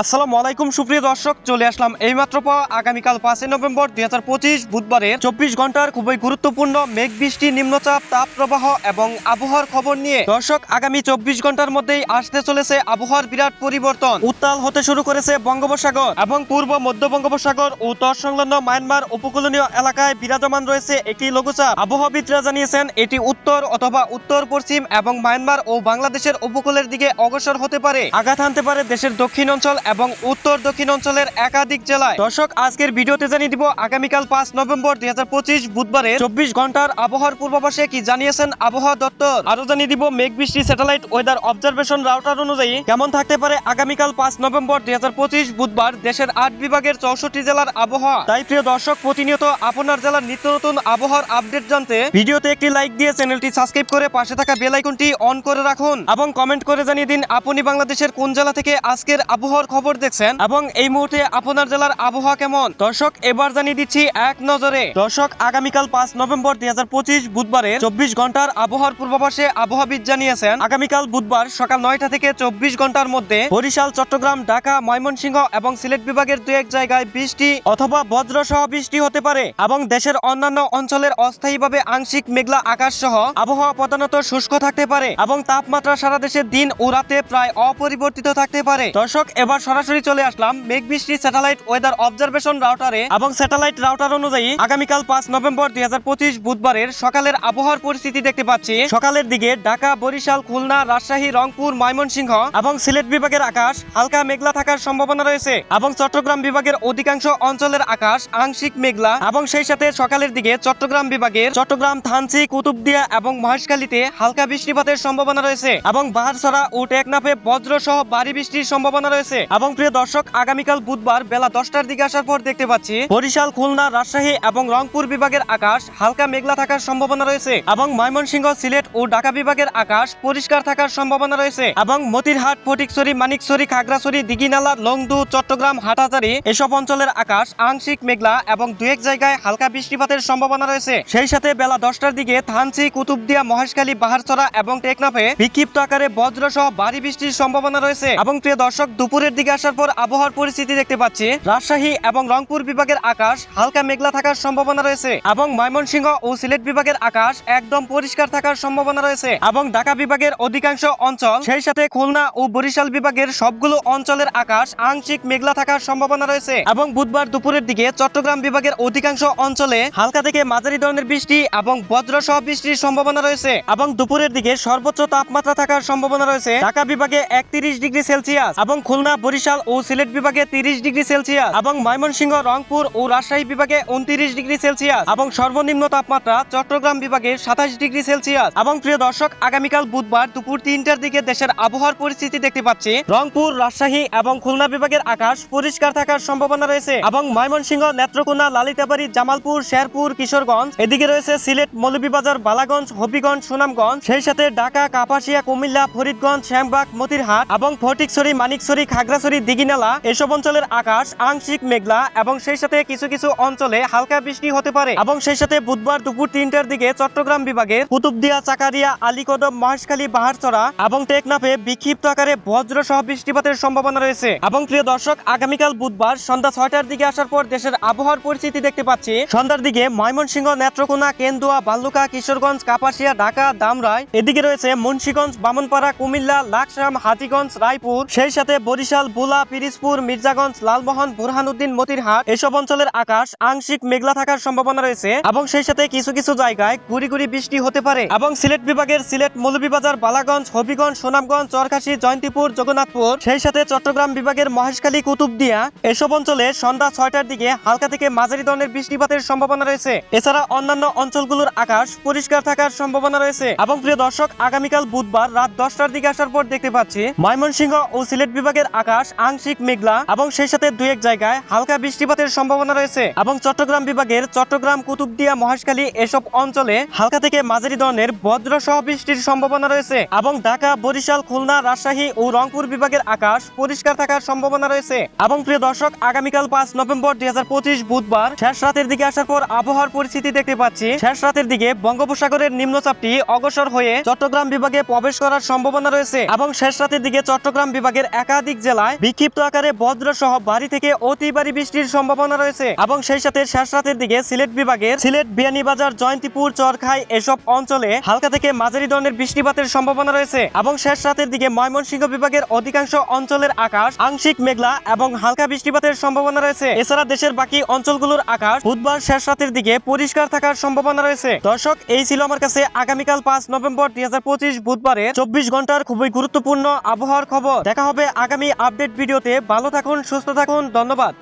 আসসালামু আলাইকুম, সুপ্রিয় দর্শক, চলে আসলাম এইমাত্র পাওয়া আগামীকাল পাঁচই নভেম্বর দুই হাজার পঁচিশ বুধবারে চব্বিশ ঘণ্টার খুবই গুরুত্বপূর্ণ মেঘ বৃষ্টি নিম্নচাপ তাপ প্রবাহ এবং আবহাওয়ার খবর নিয়ে দর্শক, আগামী চব্বিশ ঘণ্টার মধ্যেই আসতে চলেছে আবহাওয়ার বিরাট পরিবর্তন। উত্তাল হতে শুরু করেছে বঙ্গোপসাগর এবং পূর্ব মধ্য বঙ্গোপসাগর ও তৎসংলগ্ন মায়ানমার উপকূলীয় এলাকায় বিরাজমান রয়েছে একটি লঘুচাপ। আবহাওয়াবিদরা জানিয়েছেন, এটি উত্তর অথবা উত্তর পশ্চিম এবং মায়ানমার ও বাংলাদেশের উপকূলের দিকে অগ্রসর হতে পারে। আঘাত হানতে পারে দেশের দক্ষিণ অঞ্চল এবং উত্তর দক্ষিণ অঞ্চলের একাধিক জেলায়। দর্শক, আজকের ভিডিওতে জানিয়ে দিব, আগামীকাল পাঁচ নভেম্বর দুই হাজার পঁচিশ বুধবারে চব্বিশ ঘণ্টার আবহাওয়ার পূর্বাভাসে কি জানিয়েছেন আবহাওয়া দপ্তর? আরও জানিয়ে দিব মেঘ বৃষ্টি স্যাটেলাইট ওয়েদার অবজারভেশন রাউটার অনুযায়ী কেমন থাকতে পারে আগামীকাল পাঁচ নভেম্বর দুই হাজার পঁচিশ বুধবার দেশের আট বিভাগের চৌষট্টি জেলার আবহাওয়া। তাই প্রিয় দর্শক, প্রতিনিয়ত আপনার জেলার নিত্য নতুন আবহাওয়ার আপডেট জানতে ভিডিওতে একটি লাইক দিয়ে চ্যানেলটি সাবস্ক্রাইব করে পাশে থাকা বেল আইকনটি অন করে রাখুন এবং কমেন্ট করে জানিয়ে দিন, আপনি বাংলাদেশের কোন জেলা থেকে আজকের আবহাওয়ার খবর দেখছেন এবং এই মুহূর্তে আপনার জেলার আবহাওয়া কেমন? দর্শক, এবার জানিয়ে দিচ্ছি এক নজরে। দর্শক, আগামীকাল পাঁচ নভেম্বর দুই হাজার পঁচিশ বুধবারে চব্বিশ ঘণ্টার আবহাওয়ার পূর্বাভাসে আবহাওয়াবিদ জানিয়েছেন, আগামীকাল বুধবার সকাল নয়টা থেকে চব্বিশ ঘণ্টার মধ্যে বরিশাল, চট্টগ্রাম, ঢাকা, ময়মনসিংহ এবং সিলেট বিভাগের দু এক জায়গায় বৃষ্টি অথবা বজ্র সহ বৃষ্টি হতে পারে এবং দেশের অন্যান্য অঞ্চলের অস্থায়ীভাবে আংশিক মেঘলা আকাশ সহ আবহাওয়া প্রধানত শুষ্ক থাকতে পারে এবং তাপমাত্রা সারা দেশে দিন ও রাতে প্রায় অপরিবর্তিত থাকতে পারে। দর্শক, এবার সরাসরি চলে আসলাম মেঘ বৃষ্টি স্যাটেলাইট ওয়েদার অবজারভেশন রাউটারে এবং স্যাটেলাইট রাউটার অনুযায়ী আগামীকাল পাঁচ নভেম্বর দুই হাজার পঁচিশ বুধবারের সকালের আবহাওয়ার পরিস্থিতি দেখতে পাচ্ছি। সকালের দিকে ঢাকা, বরিশাল, খুলনা, রাজশাহী, রংপুর, ময়মনসিংহ এবং সিলেট বিভাগের আকাশ হালকা মেঘলা থাকার সম্ভাবনা রয়েছে এবং চট্টগ্রাম বিভাগের অধিকাংশ অঞ্চলের আকাশ আংশিক মেঘলা এবং সেই সাথে সকালের দিকে চট্টগ্রাম বিভাগের চট্টগ্রাম থানচি কুতুবদিয়া এবং মহেশখালীতে হালকা বৃষ্টিপাতের সম্ভাবনা রয়েছে এবং বাহারছড়া ও টেকনাফে বজ্র সহ ভারী বৃষ্টির সম্ভাবনা রয়েছে। এবং প্রিয় দর্শক, আগামীকাল বুধবার বেলা দশটার দিকে আসার পর দেখতে পাচ্ছি, বরিশাল, খুলনা, রাজশাহী এবং রংপুর বিভাগের আকাশ হালকা মেঘলা থাকার সম্ভাবনা রয়েছে এবং ময়মনসিংহ, সিলেট ও ঢাকা বিভাগের আকাশ পরিষ্কার থাকার সম্ভাবনা রয়েছে এবং মতিরহাট, ফটিকছড়ি, মানিকছড়ি, খাগড়াছড়ি, দিঘিনালা, লংদু, চট্টগ্রাম হাটাজারি এসব অঞ্চলের আকাশ আংশিক মেঘলা এবং দু এক জায়গায় হালকা বৃষ্টিপাতের সম্ভাবনা রয়েছে। সেই সাথে বেলা দশটার দিকে থানচি, কুতুবদিয়া, মহেশখালী, বাহারছড়া এবং টেকনাফে বিক্ষিপ্ত আকারে বজ্র সহ ভারী বৃষ্টির সম্ভাবনা রয়েছে এবং প্রিয় দর্শক, দুপুরের দিকে আসার পর আবহাওয়ার পরিস্থিতি দেখতে পাচ্ছি। রাজশাহী এবং রংপুর বিভাগের আকাশ হালকা মেঘলা থাকার সম্ভাবনা রয়েছে এবং ময়মনসিংহ ও সিলেট বিভাগের আকাশ একদম পরিষ্কার থাকার সম্ভাবনা রয়েছে এবং ঢাকা বিভাগের অধিকাংশ অঞ্চল, সেই সাথে খুলনা ও বরিশাল বিভাগের সবগুলো অঞ্চলের আকাশ আংশিক মেঘলা থাকার সম্ভাবনা রয়েছে এবং বুধবার দুপুরের দিকে চট্টগ্রাম বিভাগের অধিকাংশ অঞ্চলে হালকা থেকে মাঝারি ধরনের বৃষ্টি এবং বজ্র সহ বৃষ্টির সম্ভাবনা রয়েছে এবং দুপুরের দিকে সর্বোচ্চ তাপমাত্রা থাকার সম্ভাবনা রয়েছে। ঢাকা বিভাগে একত্রিশ ডিগ্রি সেলসিয়াস এবং খুলনা বরিশাল ও সিলেট বিভাগে তিরিশ ডিগ্রি সেলসিয়াস এবং ময়মনসিংহ, রংপুর ও রাজশাহী বিভাগে উনত্রিশ ডিগ্রি সেলসিয়াস এবং সর্বনিম্ন তাপমাত্রা চট্টগ্রাম বিভাগে সাতাশ ডিগ্রি সেলসিয়াস। এবং প্রিয় দর্শক, আগামীকাল বুধবার দুপুর তিনটার দিকে দেশের আবহাওয়ার পরিস্থিতি দেখতে পাচ্ছি। রংপুর, রাজশাহী এবং খুলনা বিভাগের আকাশ পরিষ্কার থাকার সম্ভাবনা রয়েছে এবং ময়মনসিংহ, নেত্রকোনা, লালিতাবাড়ি, জামালপুর, শেরপুর, কিশোরগঞ্জ, এদিকে রয়েছে সিলেট, মৌলভীবাজার, বালাগঞ্জ, হবিগঞ্জ, সুনামগঞ্জ, সেই সাথে ঢাকা, কাপাসিয়া, কুমিল্লা, ফরিদগঞ্জ, শ্যামবাগ, মতিরহাট এবং ফটিকছড়ি, মানিকছড়ি খাগড়াছড়ি দিঘিনালা, এসব অঞ্চলের আকাশ আংশিক মেঘলা এবং সেই সাথে কিছু কিছু অঞ্চলে হালকা বৃষ্টি হতে পারে। এবং সেই সাথে বুধবার দুপুর তিনটার দিকে চট্টগ্রাম বিভাগে কুতুবদিয়া, চাকারিয়া, আলীকদম, মহেশখালী, বাহারচড়া এবং টেকনাফে বিক্ষিপ্ত আকারে বজ্র সহ বৃষ্টিপাতের সম্ভাবনা রয়েছে। এবং প্রিয় দর্শক, আগামীকাল বুধবার সন্ধ্যা ছয়টার দিকে আসার পর দেশের আবহাওয়ার পরিস্থিতি দেখতে পাচ্ছি। সন্ধ্যার দিকে ময়মনসিংহ, নেত্রকোনা, কেন্দুয়া বাল্লুকা কিশোরগঞ্জ, কাপাসিয়া, ঢাকা, দামরাই, এদিকে রয়েছে মুন্সীগঞ্জ, বামনপাড়া, কুমিল্লা, লাকসাম হাজিগঞ্জ রায়পুর, সেই সাথে বরিশাল বুলা পিরিজপুর, মির্জাগঞ্জ, লালমোহন, বুরহানুদ্দিন, মতিরহাট এসব অঞ্চলের আকাশ আংশিক মেঘলা থাকার সম্ভাবনা রয়েছে এবং সেই সাথে কিছু কিছু জায়গায় গুড়ি গুড়ি বৃষ্টি হতে পারে এবং সিলেট বিভাগের সিলেট মৌলভীবাজার, বালাগঞ্জ, হবিগঞ্জ, সুনামগঞ্জ, চরকাশি, জয়ন্তীপুর, জগন্নাথপুর, সেই সাথে চট্টগ্রাম বিভাগের মহেশখালী, কুতুবদিয়া এসব অঞ্চলে সন্ধ্যা ছয়টার দিকে হালকা থেকে মাঝারি ধরনের বৃষ্টিপাতের সম্ভাবনা রয়েছে। এছাড়া অন্যান্য অঞ্চলগুলোর আকাশ পরিষ্কার থাকার সম্ভাবনা রয়েছে এবং প্রিয় দর্শক, আগামীকাল বুধবার রাত দশটার দিকে আসার পর দেখতে পাচ্ছি, ময়মনসিংহ ও সিলেট বিভাগের আকাশ আংশিক মেঘলা এবং সেই সাথে দুই এক জায়গায় হালকা বৃষ্টিপাতের সম্ভাবনা রয়েছে এবং চট্টগ্রাম বিভাগের চট্টগ্রাম, কুতুবদিয়া, মহেশখালী এসব অঞ্চলে হালকা থেকে মাঝারি ধরনের বজ্র সহ বৃষ্টির সম্ভাবনা রয়েছে এবং ঢাকা, বরিশাল, খুলনা, রাজশাহী ও রংপুর বিভাগের আকাশ পরিষ্কার থাকার সম্ভাবনা রয়েছে এবং প্রিয় দর্শক, আগামীকাল পাঁচ নভেম্বর দুই হাজার পঁচিশ বুধবার শেষ রাতের দিকে আসার পর আবহাওয়ার পরিস্থিতি দেখতে পাচ্ছি। শেষ রাতের দিকে বঙ্গোপসাগরের নিম্নচাপটি অগ্রসর হয়ে চট্টগ্রাম বিভাগে প্রবেশ করার সম্ভাবনা রয়েছে এবং শেষ রাতের দিকে চট্টগ্রাম বিভাগের একাধিক জেলায় জেলায় বিক্ষিপ্ত আকারে বজ্র সহ বাড়ি থেকে অতি ভারী বৃষ্টির সম্ভাবনা রয়েছে। এবং সেই সাথে শেষ রাতের দিকে সিলেট বিভাগের সিলেট বিয়ানীবাজার জয়ন্তীপুর, চরখাই এসব অঞ্চলে হালকা থেকে মাঝারি ধরনের বৃষ্টিপাতের সম্ভাবনা রয়েছে। এবং শেষ রাতের দিকে ময়মনসিংহ বিভাগের অধিকাংশ অঞ্চলের আকাশ আংশিক মেঘলা এবং হালকা বৃষ্টিপাতের সম্ভাবনা রয়েছে। এছাড়া দেশের বাকি অঞ্চলগুলোর আকাশ বুধবার শেষ রাতের দিকে পরিষ্কার থাকার সম্ভাবনা রয়েছে। দর্শক, এই ছিল আমার কাছে আগামীকাল পাঁচ নভেম্বর দুই হাজার পঁচিশ বুধবারে চব্বিশ ঘণ্টার খুবই গুরুত্বপূর্ণ আবহাওয়ার খবর। দেখা হবে আগামী আপডেট ভিডিওতে ভালো থাকুন সুস্থ থাকুন ধন্যবাদ।